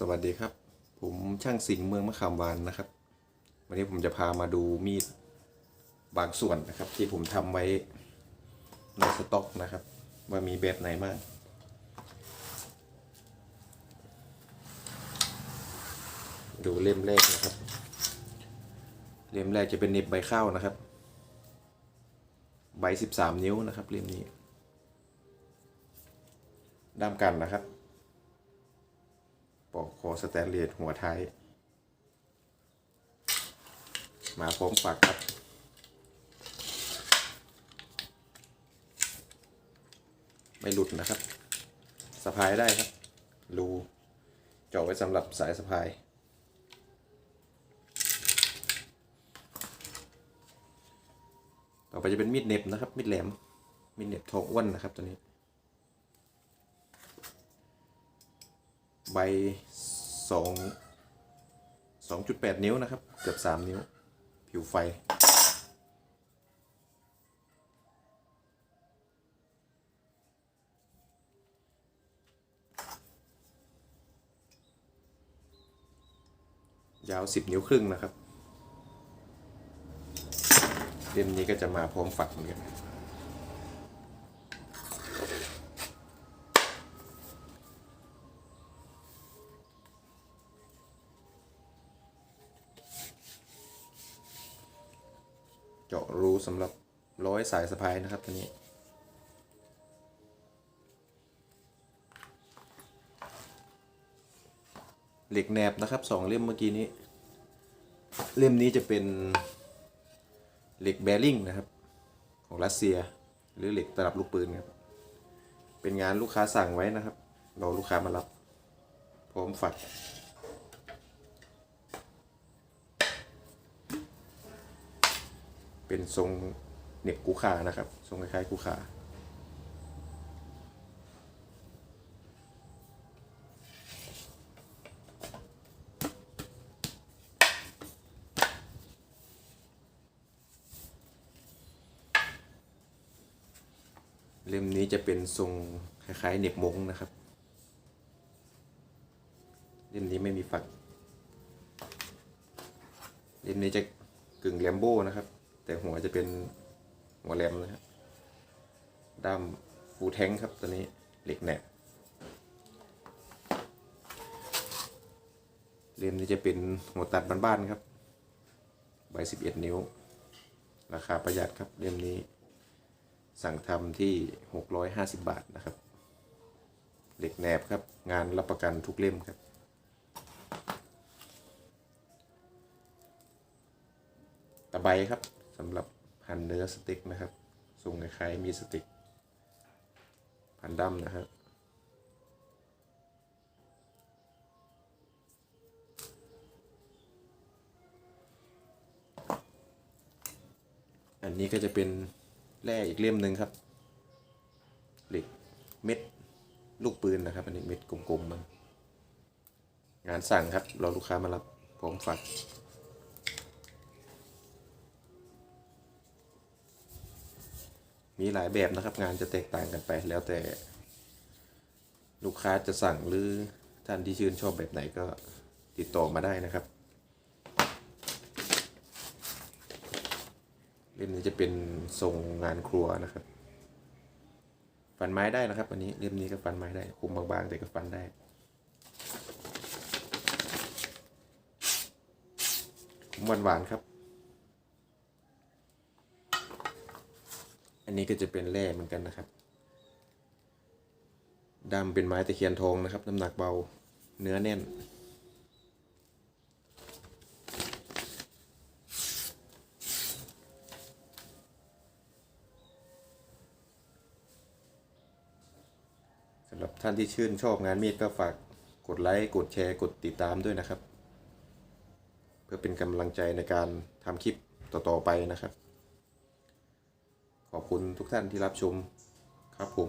สวัสดีครับ ผมช่างสิงห์เมืองมะขามหวานนะครับ วันนี้ผมจะพามาดูมีดบางส่วนนะครับ ที่ผมทำไว้ในสต็อกนะครับ ว่ามีแบบไหนบ้างดูเล่มแรกนะครับ เล่มแรกจะเป็นเน็บใบข้าวนะครับ ใบสิบสามนิ้วนะครับเล่มนี้ด้ามกันนะครับ สแตนเลสหัวท้าย มาพร้อมฝักครับไม่หลุดนะครับสะพายได้ครับ รูเจาะไว้สำหรับสายสะพาย ต่อไปจะเป็นมีดเน็บนะครับ มีดแหลม มีดเน็บทองอ้วนนะครับตัวนี้ ใบ สองสองจุดแปดนิ้วนะครับ เกือบสามนิ้ว ผิวไฟ ยาวสิบนิ้วครึ่งนะครับเล่มนี้ก็จะมาพร้อมฝักเหมือนกัน เจาะรูสำหรับร้อยสายสะพายนะครับตัวนี้เหล็กแหนบนะครับสองเล่มเมื่อกี้นี้ เล่มนี้จะเป็นเหล็กแบริ่งนะครับ ของรัสเซีย หรือเหล็กตลับลูกปืนครับเป็นงานลูกค้าสั่งไว้นะครับรอลูกค้ามารับ พร้อมฝัก เป็นทรงเน็บกูขานะครับ ทรงคล้ายๆกูขาเล่มนี้จะเป็นทรงคล้ายๆเน็บมงนะครับ เล่มนี้ไม่มีฝัก เล่มนี้จะกึ่งแลมโบ้นะครับ แต่หัวจะเป็นหัวแหลมนะครับด้ามฟูแทงครับตัวนี้เหล็กแหนบเล่มนี้จะเป็นหัวตัดบ้านๆครับใบสิบเอ็ดนิ้ว ราคาประหยัดครับเล่มนี้ สั่งทำที่650บาทนะครับ เหล็กแหนบครับ งานรับประกันทุกเล่มครับตะไบครับ สำหรับหั่นเนื้อสเต็กนะครับทรงคล้ายๆมีสเต็กพันดำนะครับอันนี้ก็จะเป็นแร่อีกเล่มหนึ่งครับ เหล็กเม็ดลูกปืนนะครับ อันนี้เม็ดกลมๆมันงานสั่งครับรอลูกค้ามารับพร้อมฝัก มีหลายแบบนะครับงานจะแตกต่างกันไปแล้วแต่ ลูกค้าจะสั่งหรือท่านที่ชื่นชอบแบบไหนก็ติดต่อมาได้นะครับเล่มนี้จะเป็นทรงงานครัวนะครับ ฟันไม้ได้นะครับอันนี้เล่มนี้ก็ฟันไม้ได้คุมบางๆแต่ก็ฟันได้คุมหวานๆครับ อัน นี้ก็จะเป็นแร่เหมือนกันนะครับดำเป็นไม้ตะเคียนทองนะครับ น้ำหนักเบาเนื้อแน่น สำหรับท่านที่ชื่นชอบงานมีดก็ฝากกดไลค์ กดแชร์ กดติดตามด้วยนะครับ เพื่อเป็นกำลังใจในการทำคลิปต่อ ๆ ไปนะครับ ขอบคุณทุกท่านที่รับชมครับผม